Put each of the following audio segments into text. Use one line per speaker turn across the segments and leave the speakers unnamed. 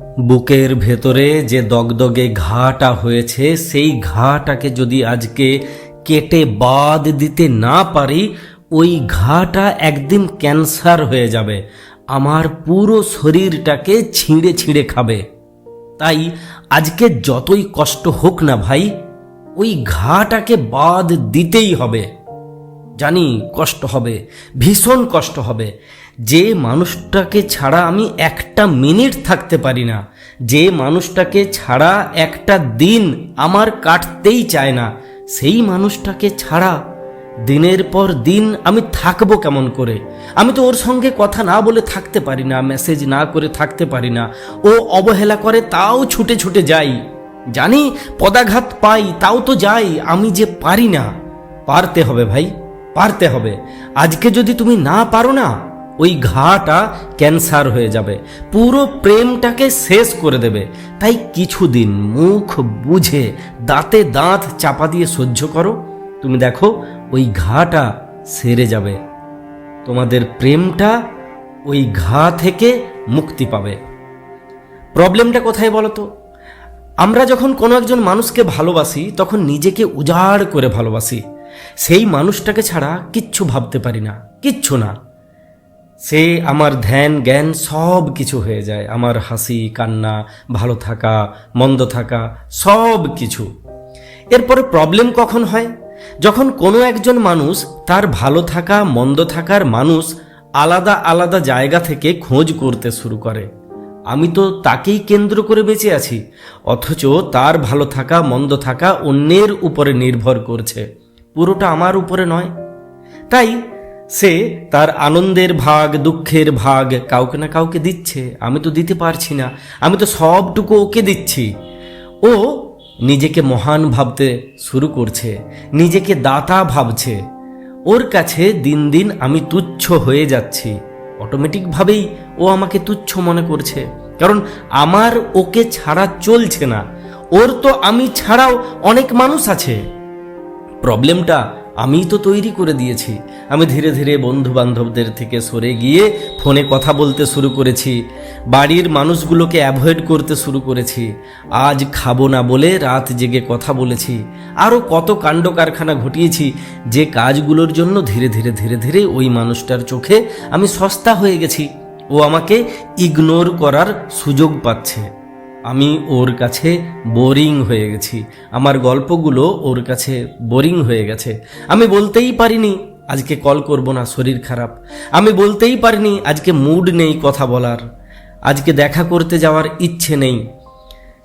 বুকের ভেতরে যে দগদগে ঘাটা হয়েছে, সেই ঘাটাকে যদি আজকে কেটে বাদ দিতে না পারি, ওই ঘাটা একদিন ক্যান্সার হয়ে যাবে। আমার পুরো শরীরটাকে ছিঁড়ে ছিঁড়ে খাবে। তাই আজকে যতই কষ্ট হোক না ভাই, ওই ঘাটাকে বাদ দিতেই হবে। জানি কষ্ট হবে, ভীষণ কষ্ট হবে। যে মানুষটাকে ছাড়া আমি একটা মিনিট থাকতে পারি না, যে মানুষটাকে ছাড়া একটা দিন আমার কাটতেই চায় না, সেই মানুষটাকে ছাড়া দিনের পর দিন আমি থাকব কেমন করে? আমি তো ওর সঙ্গে কথা না বলে থাকতে পারি না মেসেজ না করে থাকতে পারি না। ও অবহেলা করে তাও ছুটে ছুটে যাই। জানি পদাঘাত পাই, তাও তো যাই, আমি যে পারি না। পারতে হবে ভাই, পারতে হবে। আজকে যদি তুমি না পারো না ওই ঘাটা ক্যান্সার হয়ে যাবে। পুরো প্রেমটাকে শেষ করে দেবে। তাই কিছুদিন মুখ বুঝে দাঁতে দাঁত চাপা দিয়ে সহ্য করো। তুমি দেখো, ওই ঘাটা সেরে যাবে। তোমাদের প্রেমটা ওই ঘা থেকে মুক্তি পাবে। প্রবলেমটা কোথায় বলো তো আমরা যখন কোনো একজন মানুষকে ভালোবাসি, তখন নিজেকে উজাড় করে ভালোবাসি। সেই মানুষটাকে ছাড়া কিচ্ছু ভাবতে পারি না, কিচ্ছু না। সে আমার ধ্যান, জ্ঞান সব কিছু হয়ে যায়। আমার হাসি, কান্না, ভালো থাকা, মন্দ থাকা, সব কিছু। এরপরে প্রবলেম কখন হয়? যখন কোনো একজন মানুষ তার ভালো থাকা, মন্দ থাকার মানুষ আলাদা আলাদা জায়গা থেকে খোঁজ করতে শুরু করে। আমি তো তাকেই কেন্দ্র করে বেঁচে আছি, অথচ তার ভালো থাকা, মন্দ থাকা অন্যের উপরে নির্ভর করছে। পুরোটা আমার উপরে নয়। তাই সে তার আনন্দের ভাগ, দুঃখের ভাগ কাউকে না কাউকে দিচ্ছে। আমি তো দিতে পারছি না। আমি তো সবটুকু ওকে দিচ্ছি। ও নিজেকে মহান ভাবতে শুরু করছে। নিজেকে দাতা ভাবছে। ওর কাছে দিন দিন আমি তুচ্ছ হয়ে যাচ্ছি। অটোমেটিকভাবেই ও আমাকে তুচ্ছ মনে করছে। কারণ আমার ওকে ছাড়া চলছে না। ওর তো আমি ছাড়াও অনেক মানুষ আছে। প্রবলেমটা আমি তো তৈরি করে দিয়েছি। আমি ধীরে ধীরে বন্ধু বান্ধবদের থেকে সরে গিয়ে ফোনে কথা বলতে শুরু করেছি। বাড়ির মানুষগুলোকে অ্যাভয়েড করতে শুরু করেছি। আজ খাব না বলে রাত জেগে কথা বলেছি। আরও কত কাণ্ড কারখানা ঘটিয়েছি। যে কাজগুলোর জন্য ধীরে ধীরে ধীরে ধীরে ওই মানুষটার চোখে আমি সস্তা হয়ে গেছি। ও আমাকে ইগনোর করার সুযোগ পাচ্ছে। আমি ওর কাছে বোরিং হয়ে গেছি। আমার গল্পগুলো ওর কাছে বোরিং হয়ে গেছে। আমি বলতেই পারিনি, আজকে কল করব না, শরীর খারাপ। আমি বলতেই পারিনি, আজকে মুড নেই কথা বলার। আজকে দেখা করতে যাওয়ার ইচ্ছে নেই।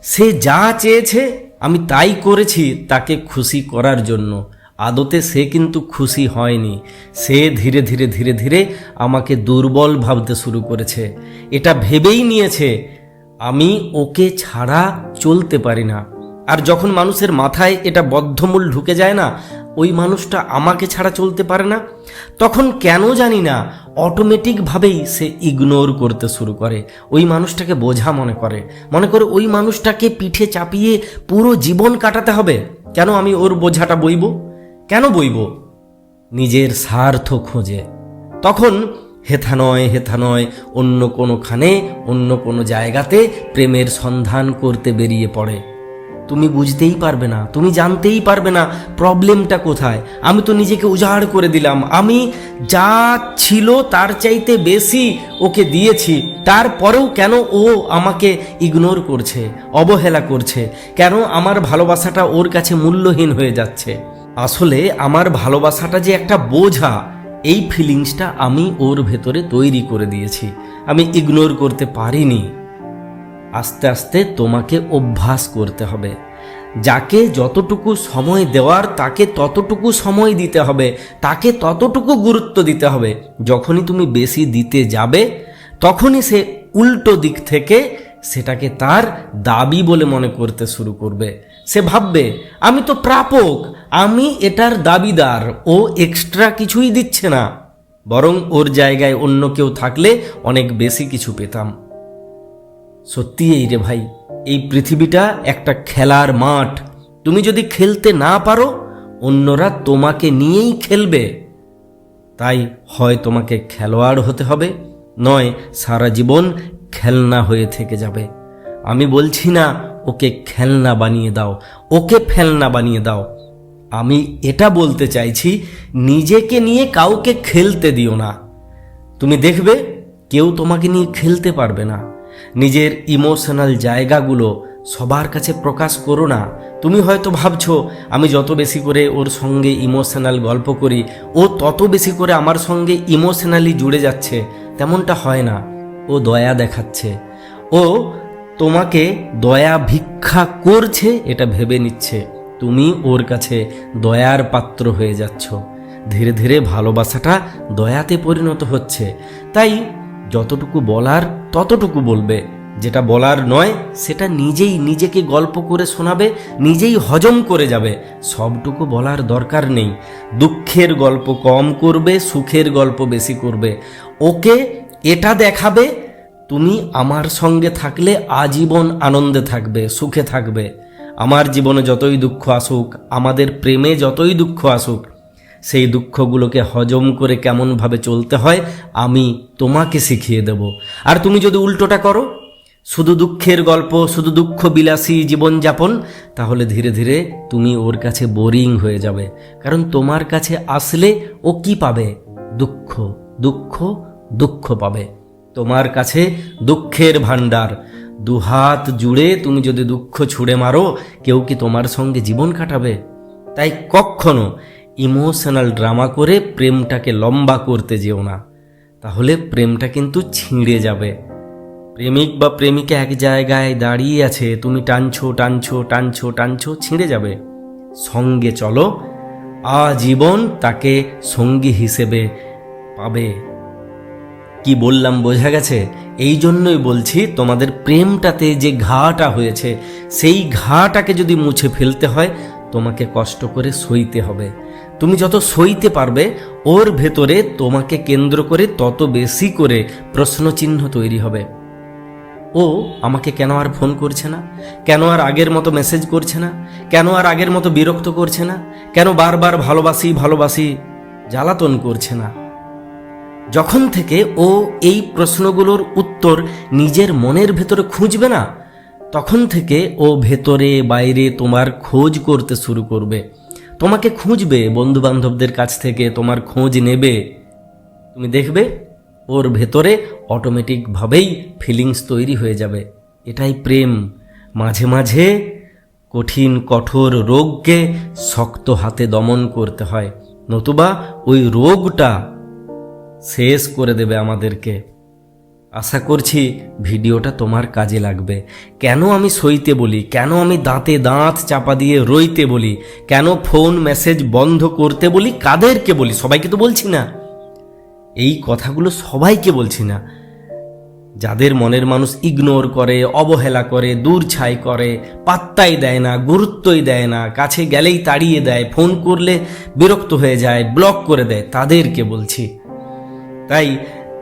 সে যা চেয়েছে, আমি তাই করেছি তাকে খুশি করার জন্য। আদতে সে কিন্তু খুশি হয়নি। সে ধীরে ধীরে ধীরে ধীরে আমাকে দুর্বল ভাবতে শুরু করেছে। এটা ভেবেই নিয়েছে আমি ওকে ছাড়া চলতে পারি না। আর যখন মানুষের মাথায় এটা বদ্ধমূল ঢুকে যায় না, ওই মানুষটা আমাকে ছাড়া চলতে পারে না, তখন কেন জানি না অটোমেটিকভাবেই সে ইগনোর করতে শুরু করে। ওই মানুষটাকে বোঝা মনে করে। মনে করে ওই মানুষটাকে পিঠে চাপিয়ে পুরো জীবন কাটাতে হবে। কেন আমি ওর বোঝাটা বইব? কেন বইব? নিজের স্বার্থ খোঁজে। তখন হেথা নয় হেথা নয়, অন্য কোনোখানে, অন্য কোনো জায়গাতে প্রেমের সন্ধান করতে বেরিয়ে পড়ে। তুমি বুঝতেই পারবে না, তুমি জানতেই পারবে না প্রবলেমটা কোথায়। আমি তো নিজেকে উজাড় করে দিলাম। আমি যা ছিল তার চাইতে বেশি ওকে দিয়েছি। তারপরেও কেন ও আমাকে ইগনোর করছে, অবহেলা করছে? কেন আমার ভালোবাসাটা ওর কাছে মূল্যহীন হয়ে যাচ্ছে? আসলে আমার ভালোবাসাটা যে একটা বোঝা এই ফিলিংসটা আমি ওর ভেতরে তৈরি করে দিয়েছি। আমি ইগনোর করতে পারিনি। আস্তে আস্তে তোমাকে অভ্যাস করতে হবে। যাকে যতটুকু সময় দেওয়ার, তাকে ততটুকু সময় দিতে হবে। তাকে ততটুকু গুরুত্ব দিতে হবে। যখনই তুমি বেশি দিতে যাবে, তখনই সে উল্টো দিক থেকে সেটাকে তার দাবি বলে মনে করতে শুরু করবে। সে ভাববে, আমি তো প্রাপক আমি এটার দাবিদার, ও এক্সট্রা কিছুই দিচ্ছে না। বরং ওর জায়গায় অন্য কেউ থাকলে অনেক বেশি কিছু পেতাম। সত্যি এই রে ভাই, এই পৃথিবীটা একটা খেলার মাঠ। তুমি যদি খেলতে না পারো, অন্যরা তোমাকে নিয়েই খেলবে। তাই হয় তোমাকে খেলোয়াড় হতে হবে, নয় সারা জীবন খেলনা হয়ে থেকে যাবে। আমি বলছি না, ওকে খেলনা বানিয়ে দাও, ওকে ফেলনা বানিয়ে দাও। আমি এটা বলতে চাইছি, নিজেকে নিয়ে কাউকে খেলতে দিও না। তুমি দেখবে, কেউ তোমাকে নিয়ে খেলতে পারবে না। নিজের ইমোশনাল জায়গাগুলো সবার কাছে প্রকাশ করো না। তুমি হয়তো ভাবছ, আমি যত বেশি করে ওর সঙ্গে ইমোশনাল গল্প করি, ও তত বেশি করে আমার সঙ্গে ইমোশনালি জুড়ে যাচ্ছে। তেমনটা হয় না। ও দয়া দেখাচ্ছে। ও তোমাকে দয়া ভিক্ষা করছে, এটা ভেবে নিচ্ছে। তুমি ওর কাছে দয়ার পাত্র হয়ে যাচ্ছ। ধীরে ধীরে ভালোবাসাটা দয়াতে পরিণত হচ্ছে। তাই যতটুকু বলার ততটুকু বলবে। যেটা বলার নয়, সেটা নিজেই নিজেকে গল্প করে শোনাবে, নিজেই হজম করে যাবে। সবটুকু বলার দরকার নেই। দুঃখের গল্প কম করবে, সুখের গল্প বেশি করবে। ওকে এটা দেখাবে, তুমি আমার সঙ্গে থাকলে আজীবন আনন্দে থাকবে, সুখে থাকবে। আমার জীবনে যতই দুঃখ আসুক, আমাদের প্রেমে যতই দুঃখ আসুক, সেই দুঃখগুলোকে হজম করে কেমনভাবে চলতে হয়, আমি তোমাকে শিখিয়ে দেব। আর তুমি যদি উল্টোটা করো, শুধু দুঃখের গল্প, শুধু দুঃখ বিলাসী জীবনযাপন, তাহলে ধীরে ধীরে তুমি ওর কাছে বোরিং হয়ে যাবে। কারণ তোমার কাছে আসলে ও কি পাবে? দুঃখ দুঃখ দুঃখ পাবে। তোমার কাছে দুঃখের ভাণ্ডার। দুহাত জুড়ে তুমি যদি দুঃখ ছুঁড়ে মারো, কেউ কি তোমার সঙ্গে জীবন কাটাবে? তাই কখনো ইমোশনাল ড্রামা করে প্রেমটাকে লম্বা করতে যেও না। তাহলে প্রেমটা কিন্তু ছিঁড়ে যাবে। প্রেমিক বা প্রেমিকা এক জায়গায় দাঁড়িয়ে আছে, তুমি টানছো টানছো টানছো টানছো, ছিঁড়ে যাবে। সঙ্গে চলো, আজীবন তাকে সঙ্গী হিসেবে পাবে। কি বললাম, বোঝা গেছে? এই জন্যই বলছি, তোমাদের প্রেমটাতে যে ঘাটা হয়েছে, সেই ঘাটাকে যদি মুছে ফেলতে হয়, তোমাকে কষ্ট করে সইতে হবে। তুমি যত সইতে পারবে, ওর ভেতরে তোমাকে কেন্দ্র করে তত বেশি করে প্রশ্নচিহ্ন তৈরি হবে। ও আমাকে কেন আর ফোন করছে না? কেন আর আগের মতো মেসেজ করছে না? কেন আর আগের মতো বিরক্ত করছে না? কেন বারবার ভালোবাসি ভালোবাসি জ্বালাতন করছে না? যখন থেকে ও এই প্রশ্নগুলোর উত্তর নিজের মনের ভেতরে খুঁজবে না, তখন থেকে ও ভেতরে, বাইরে তোমার খোঁজ করতে শুরু করবে। তোমাকে খুঁজবে বন্ধু বান্ধবদের কাছ থেকে তোমার খোঁজ নেবে। তুমি দেখবে, ওর ভেতরে অটোমেটিকভাবেই ফিলিংস তৈরি হয়ে যাবে। এটাই প্রেম। মাঝে মাঝে কঠিন, কঠোর রোগকে শক্ত হাতে দমন করতে হয়। নতুবা ওই রোগটা শেষ করে দেবে আমাদেরকে। আশা করছি ভিডিওটা তোমার কাজে লাগবে। কেন আমি সইতে বলি? কেন আমি দাঁতে দাঁত চাপা দিয়ে রইতে বলি? কেন ফোন, মেসেজ বন্ধ করতে বলি? কাদেরকে বলি? সবাইকে তো বলছি না। এই কথাগুলো সবাইকে বলছি না। যাদের মনের মানুষ ইগনোর করে, অবহেলা করে, দূর ছাই করে, পাত্তাই দেয় না, গুরুত্বই দেয় না, কাছে গেলেই তাড়িয়ে দেয়, ফোন করলে বিরক্ত হয়ে যায় ব্লক করে দেয়, তাদেরকে বলছি। তাই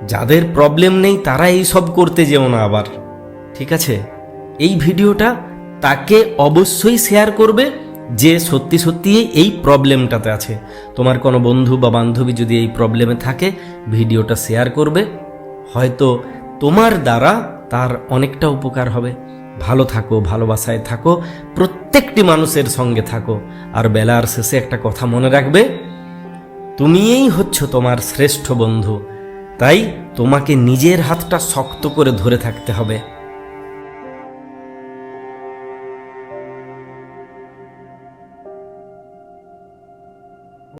যাদের প্রবলেম নেই তারা এই সব করতে যেও না আবার। ঠিক আছে? এই ভিডিওটা তাকে অবশ্যই শেয়ার করবে যে সত্যি সত্যি এই প্রবলেমটাতে আছে। তোমার কোনো বন্ধু বা বান্ধবী যদি এই প্রবলেমে থাকে, ভিডিওটা শেয়ার করবে। হয়তো তোমার দ্বারা তার অনেকটা উপকার হবে। ভালো থাকো, ভালোবাসায় থাকো, প্রত্যেকটি মানুষের সঙ্গে থাকো। আর বেলার শেষে একটা কথা মনে রাখবে, তুমিই হচ্ছ তোমার শ্রেষ্ঠ বন্ধু। তাই তোমাকে নিজের হাতটা শক্ত করে ধরে থাকতে হবে।